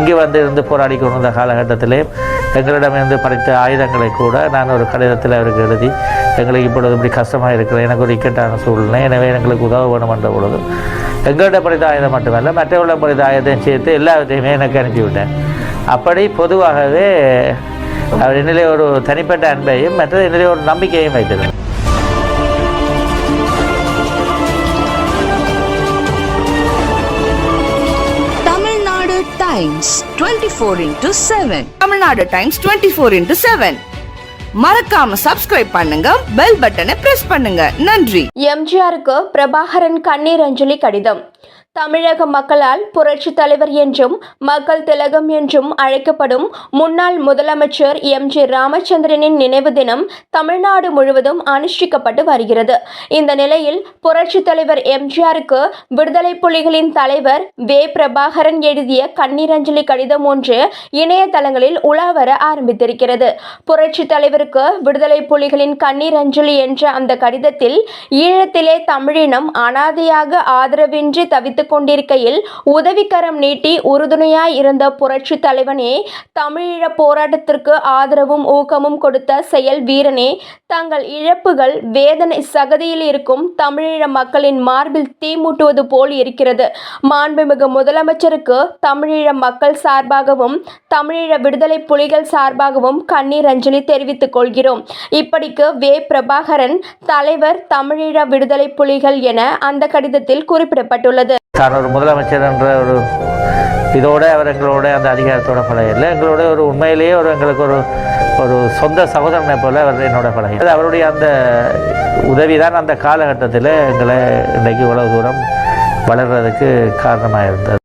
இங்கே வந்து இருந்து போராடி கொண்டிருந்த காலகட்டத்திலே எங்களிடமிருந்து படைத்த ஆயுதங்களை கூட நான் ஒரு கடிதத்தில் அவருக்கு எழுதி எங்களுக்கு இப்பொழுது இப்படி கஷ்டமாக இருக்கிறது. எனக்கு ஒரு இக்கட்டான சூழ்நிலை. எனவே எங்களுக்கு உதவ வேணும் என்ற பொழுது எங்களிடம் படித்த ஆயுதம் மட்டுமல்ல மற்றவர்களிடம் படித்த ஆயுதத்தையும் சேர்த்து எல்லாவற்றையுமே எனக்கு அனுப்பிவிட்டேன். அப்படி பொதுவாகவே அவர் என்னிலே ஒரு தனிப்பட்ட அன்பையும் மற்றது என்னிலே ஒரு நம்பிக்கையும் வைத்திருந்தார். Times twenty four into seven Tamil Nadu times twenty four into seven மறக்காம சப்ஸ்கிரைப் பண்ணுங்க பெல் பட்டனை பிரஸ் பண்ணுங்க. நன்றி. எம்ஜிஆருக்கு பிரபாகரன் கண்ணீர் அஞ்சலி கடிதம். தமிழக மக்களால் புரட்சி தலைவர் என்றும் மக்கள் திலகம் என்றும் அழைக்கப்படும் முன்னாள் முதலமைச்சர் எம். ஜி. ராமச்சந்திரனின் நினைவு தினம் தமிழ்நாடு முழுவதும் அனுஷ்டிக்கப்பட்டு வருகிறது. இந்த நிலையில் புரட்சி தலைவர் எம்ஜிஆருக்கு விடுதலை புலிகளின் தலைவர் வே. பிரபாகரன் எழுதிய கண்ணீர் அஞ்சலி கடிதம் ஒன்று இணையதளங்களில் உலா வர ஆரம்பித்திருக்கிறது. புரட்சி தலைவருக்கு விடுதலை புலிகளின் கண்ணீர் அஞ்சலி என்ற அந்த கடிதத்தில் ஈழத்திலே தமிழினம் அனாதையாக ஆதரவின்றி தவித்துக் கொண்டிருக்கையில் உதவிக்கரம் நீட்டி உறுதுணையாய் இருந்த புரட்சி தலைவனே தமிழீழ போராட்டத்திற்கு ஆதரவும் ஊக்கமும் கொடுத்த செயல் வீரனே தங்கள் இழப்புகள் வேதனை சகதியில் இருக்கும் தமிழீழ மக்களின் மார்பில் தீ மூட்டுவது போல் இருக்கிறது. மாண்புமிகு முதலமைச்சருக்கு தமிழீழ மக்கள் சார்பாகவும் தமிழீழ விடுதலை புலிகள் சார்பாகவும் கண்ணீர் அஞ்சலி தெரிவித்துக் கொள்கிறோம். இப்படிக்கு வே. பிரபாகரன் தலைவர் தமிழீழ விடுதலை புலிகள் என அந்த கடிதத்தில் குறிப்பிடப்பட்டுள்ளது. தான் ஒரு முதலமைச்சர் என்ற ஒரு இதோட அவர் எங்களோட அந்த அதிகாரத்தோட பழகல எங்களோட ஒரு உண்மையிலேயே ஒரு எங்களுக்கு ஒரு ஒரு சொந்த சகோதரனை போல அவர் என்னோட பழகி அவருடைய அந்த உதவி தான் அந்த காலகட்டத்தில் எங்களை இன்றைக்கு இவ்வளவு தூரம் வளர்றதுக்கு காரணமாக இருந்தது